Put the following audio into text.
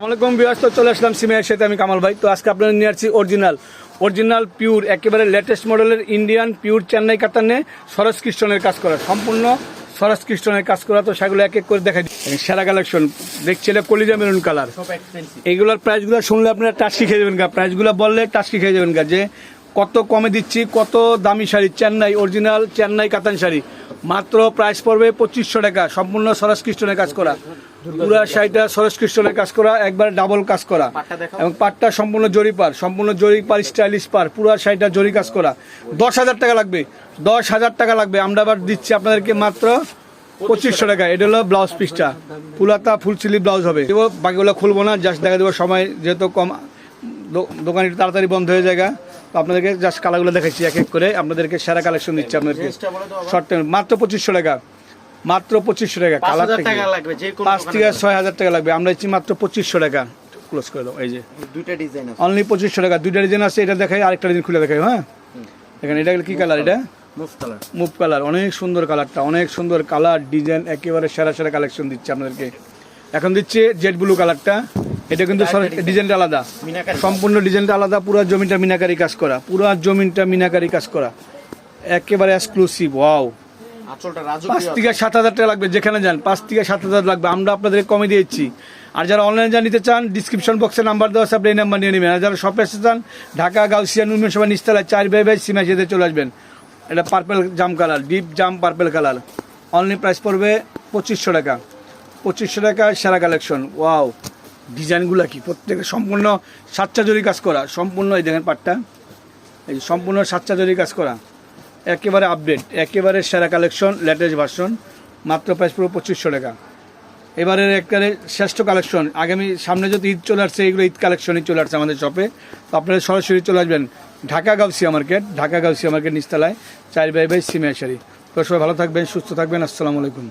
আসসালামাইকুম বিয়াস তো চলে আসলাম সিমের সাথে আমি কামাল ভাই। তো আজকে আপনাদের নিয়ে আসছি অরিজিনাল অরিজিনাল পিওর একেবারে লেটেস্ট মডেলের ইন্ডিয়ান পিওর চেন্নাই কাতানে সরস খ্রিস্টনের কাজ করা। সম্পূর্ণ সরস খ্রিস্টনের কাজ করা। তো সেগুলো এক এক করে দেখা দিই। সেরা কালেকশন দেখছিলে কলিজা মেরুন কালার এইগুলোর প্রাইসগুলো শুনলে আপনারা টাস্কি খেয়ে যাবেন গা। প্রাইসগুলো বললে টাস্কি খেয়ে যাবেন গা যে কত কমে দিচ্ছি কত দামি শাড়ি। চেন্নাই অরিজিনাল চেন্নাই কাতান শাড়ি। মাত্র প্রাইস পড়বে পঁচিশশো টাকা। সম্পূর্ণ সরস খ্রিস্টনের কাজ করা। পুরা শাড়িটা সরস খ্রিস্টনের কাজ করা একবার ডাবল কাজ করা। এবং পাটটা সম্পূর্ণ জরি পার সম্পূর্ণ জরি পার স্টাইলিশ পার পুরা শাড়িটা জরি কাজ করা। দশ হাজার টাকা লাগবে দশ হাজার টাকা লাগবে। আমরা আবার দিচ্ছি আপনাদেরকে মাত্র পঁচিশশো টাকা। এটা হলো ব্লাউজ পিসটা ফুলাতা ফুল স্লিভ ব্লাউজ হবে। দেবো বাকিগুলো খুলবো না জাস্ট দেখা দেবো সময় যেহেতু কম দোকান একটু তাড়াতাড়ি বন্ধ হয়ে যায় তো আপনাদেরকে জাস্ট কালারগুলো দেখাচ্ছি এক এক করে। আপনাদেরকে সেরা কালেকশন দিচ্ছি আপনাদেরকে। শর্ট টাইম মাত্র পঁচিশশো টাকা। মাত্র পঁচিশশো টাকা কালার পাঁচ থেকে ছয় হাজার টাকা লাগবে। আমরা দিচ্ছি মাত্র পঁচিশশো টাকা। ক্লোজ করে দাও এই যে। দুইটা ডিজাইন অনলি পঁচিশশো টাকা। দুইটা ডিজাইন আছে এটা দেখাই আরেকটা ডিজাইন খুলে দেখাই হ্যাঁ? দেখেন এটা কি কালার এটা? মুভ কালার কালার অনেক সুন্দর কালারটা অনেক সুন্দর কালার ডিজাইন একেবারে সেরা সেরা কালেকশন দিচ্ছে আপনাদেরকে। এখন দিচ্ছে জেড ব্লু কালারটা এটা কিন্তু ডিজাইনটা আলাদা। সম্পূর্ণ ডিজাইনটা আলাদা পুরো জমিনটা মিনাকারি কাজ করা। পুরো জমিনটা মিনাকারি কাজ করা। একেবারে এক্সক্লুসিভ ওয়াও পাঁচ থেকে সাত হাজার টাকা লাগবে, যেখানে যান, পাঁচ থেকে সাত হাজার লাগবে। আমরা আর যারা নিতে চান নাম্বার দেওয়া এই নাম্বার নিয়ে নেবেন। যারা চান, ঢাকা চার যেতে চলে আসবেন। এটা জাম কালার জাম পার্পেল কালার প্রাইস পড়বে পঁচিশশো টাকা। পঁচিশশো টাকা সেরা কালেকশন ওয়াও ডিজাইনগুলো কি? সম্পূর্ণ সাতটা জরি কাজ করা। সম্পূর্ণ এই দেখেন এই সম্পূর্ণ সাতটা জরি কাজ করা। একেবারে আপডেট একেবারে সেরা কালেকশন লেটেস্ট ভার্সন মাত্র প্রাইস পুরো পঁচিশশো টাকা। এবারের একবারে শ্রেষ্ঠ কালেকশন আগামী সামনে যদি ঈদ চলে আসছে, এইগুলো ঈদ কালেকশনই চলে আসছে আমাদের শপে তো আপনারা সরাসরি চলে আসবেন ঢাকা গাউসিয়া মার্কেট ঢাকা গাউসিয়া মার্কেট নিচতলায় চার বাই বাই সিমিয়াশারি তো সবাই ভালো থাকবেন, সুস্থ থাকবেন, আসসালামু আলাইকুম।